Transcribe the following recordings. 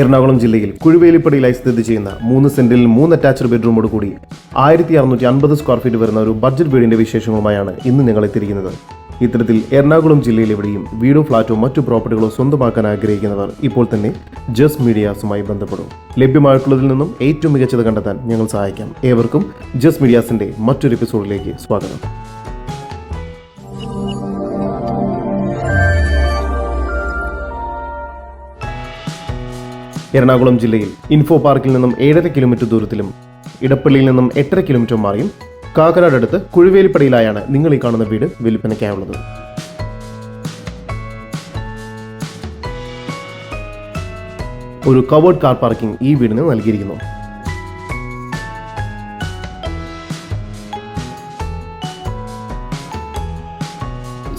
എറണാകുളം ജില്ലയിൽ കുഴുവേലിപ്പടിയിലായി സ്ഥിതി ചെയ്യുന്ന മൂന്ന് സെന്റിൽ മൂന്ന് അറ്റാച്ച്ഡ് ബെഡ്റൂമോട് കൂടി ആയിരത്തി അറുന്നൂറ്റി അൻപത് സ്ക്വയർ ഫീറ്റ് വരുന്ന ഒരു ബഡ്ജറ്റ് വീടിന്റെ വിശേഷങ്ങളുമായാണ് ഇന്ന് നിങ്ങൾ എത്തിയിരിക്കുന്നത്. ഇത്തരത്തിൽ എറണാകുളം ജില്ലയിൽ എവിടെയും വീടോ ഫ്ളാറ്റോ മറ്റു പ്രോപ്പർട്ടികളോ സ്വന്തമാക്കാൻ ആഗ്രഹിക്കുന്നവർ ഇപ്പോൾ തന്നെ ജസ് മീഡിയാസുമായി ബന്ധപ്പെടും. ലഭ്യമായിട്ടുള്ളതിൽ നിന്നും ഏറ്റവും മികച്ചത് കണ്ടെത്താൻ ഞങ്ങൾ സഹായിക്കാം. ഏവർക്കും ജസ് മീഡിയാസിന്റെ മറ്റൊരു എപ്പിസോഡിലേക്ക് സ്വാഗതം. എറണാകുളം ജില്ലയിൽ ഇൻഫോ പാർക്കിൽ നിന്നും ഏഴര കിലോമീറ്റർ ദൂരത്തിലും ഇടപ്പള്ളിയിൽ നിന്നും എട്ടര കിലോമീറ്റർ മാറിയും കാക്കനാടടുത്ത് കുഴുവേലിപ്പടിയിലായാണ് നിങ്ങൾ ഈ കാണുന്ന വീട് വിൽപ്പനയ്ക്കായുള്ളത്. ഒരു കവേർഡ് കാർ പാർക്കിംഗ് ഈ വീടിന് നൽകിയിരിക്കുന്നു.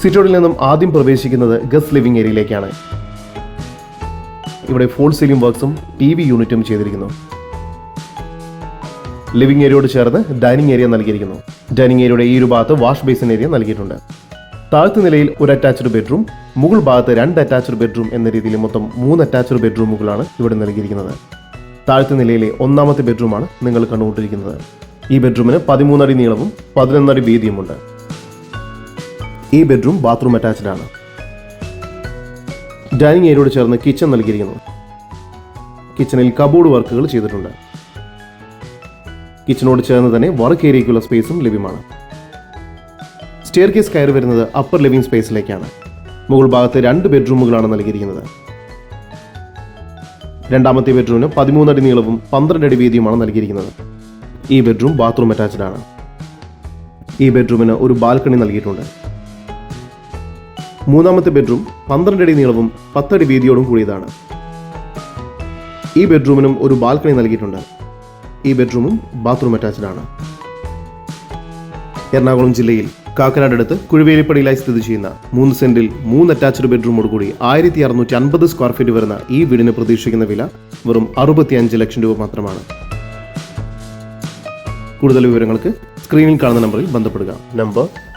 സിറ്റോഡിൽ നിന്നും ആദ്യം പ്രവേശിക്കുന്നത് ഗസ്റ്റ് ലിവിംഗ് ഏരിയയിലേക്കാണ് ഇവിടെ ഫോൾ സീലിംഗ് വർക്ക്സും ടി വി യൂണിറ്റും ചെയ്തിരിക്കുന്നു. ലിവിംഗ് ഏരിയയോട് ചേർന്ന് ഡൈനിങ് ഏരിയ നൽകിയിരിക്കുന്നു. ഡൈനിങ് ഏരിയയുടെ ഈ ഒരു ഭാഗത്ത് വാഷ് ബേസിൻ ഏരിയ നൽകിയിട്ടുണ്ട്. താഴത്തെ നിലയിൽ ഒരു അറ്റാച്ച്ഡ് ബെഡ്റൂം മുകൾ ഭാഗത്ത് രണ്ട് അറ്റാച്ച്ഡ് ബെഡ്റൂം എന്ന രീതിയിൽ മൊത്തം മൂന്ന് അറ്റാച്ച്ഡ് ബെഡ്റൂമുകളാണ് ഇവിടെ നൽകിയിരിക്കുന്നത്. താഴത്തെ നിലയിലെ ഒന്നാമത്തെ ബെഡ്റൂമാണ് നിങ്ങൾ കണ്ടുകൊണ്ടിരിക്കുന്നത്. ഈ ബെഡ്റൂമിന് പതിമൂന്നടി നീളവും പതിനൊന്നടി വീതിയുമുണ്ട്. ഈ ബെഡ്റൂം ബാത്റൂം അറ്റാച്ച്ഡ് ആണ്. ഡൈനിങ് ഏരിയയോട് ചേർന്ന് കിച്ചൺ നൽകിയിരിക്കുന്നു. കിച്ചണിൽ കബോർഡ് വർക്കുകൾ ചെയ്തിട്ടുണ്ട്. കിച്ചണോട് ചേർന്ന് തന്നെ വർക്ക് ഏരിയയ്ക്കുള്ള സ്പേസും ലഭ്യമാണ്. സ്റ്റെയർ കേസ് കയറി വരുന്നത് അപ്പർ ലിവിംഗ് സ്പേസിലേക്കാണ്. മുകൾ ഭാഗത്ത് രണ്ട് ബെഡ്റൂമുകളാണ് നൽകിയിരിക്കുന്നത്. രണ്ടാമത്തെ ബെഡ്റൂമിന് പതിമൂന്നടി നീളവും പന്ത്രണ്ട് അടി വീതിയുമാണ് നൽകിയിരിക്കുന്നത്. ഈ ബെഡ്റൂം ബാത്റൂം അറ്റാച്ച്ഡ് ആണ്. ഈ ബെഡ്റൂമിന് ഒരു ബാൽക്കണി നൽകിയിട്ടുണ്ട്. മൂന്നാമത്തെ ബെഡ്റൂം പന്ത്രണ്ട് അടി നീളവും പത്തടി വീതിയോടും കൂടിയതാണ്. ഈ ബെഡ്റൂമിനും ഒരു ബാൽക്കണി നൽകിയിട്ടുണ്ട്. ഈ ബെഡ്റൂമും ബാത്റൂം അറ്റാച്ച്ഡ് ആണ് എറണാകുളം ജില്ലയിൽ കാക്കനാടടുത്ത് കുഴുവേലിപ്പടിയിലായി സ്ഥിതി ചെയ്യുന്ന മൂന്ന് സെന്റിൽ മൂന്ന് അറ്റാച്ച്ഡ് ബെഡ്റൂമോട് കൂടി ആയിരത്തി അറുന്നൂറ്റി അൻപത് സ്ക്വയർ ഫീറ്റ് വരുന്ന ഈ വീടിന് പ്രതീക്ഷിക്കുന്ന വില വെറും അറുപത്തിയഞ്ച് ലക്ഷം രൂപ മാത്രമാണ്. കൂടുതൽ വിവരങ്ങൾക്ക് സ്ക്രീനിൽ കാണുന്ന നമ്പറിൽ ബന്ധപ്പെടുക. Number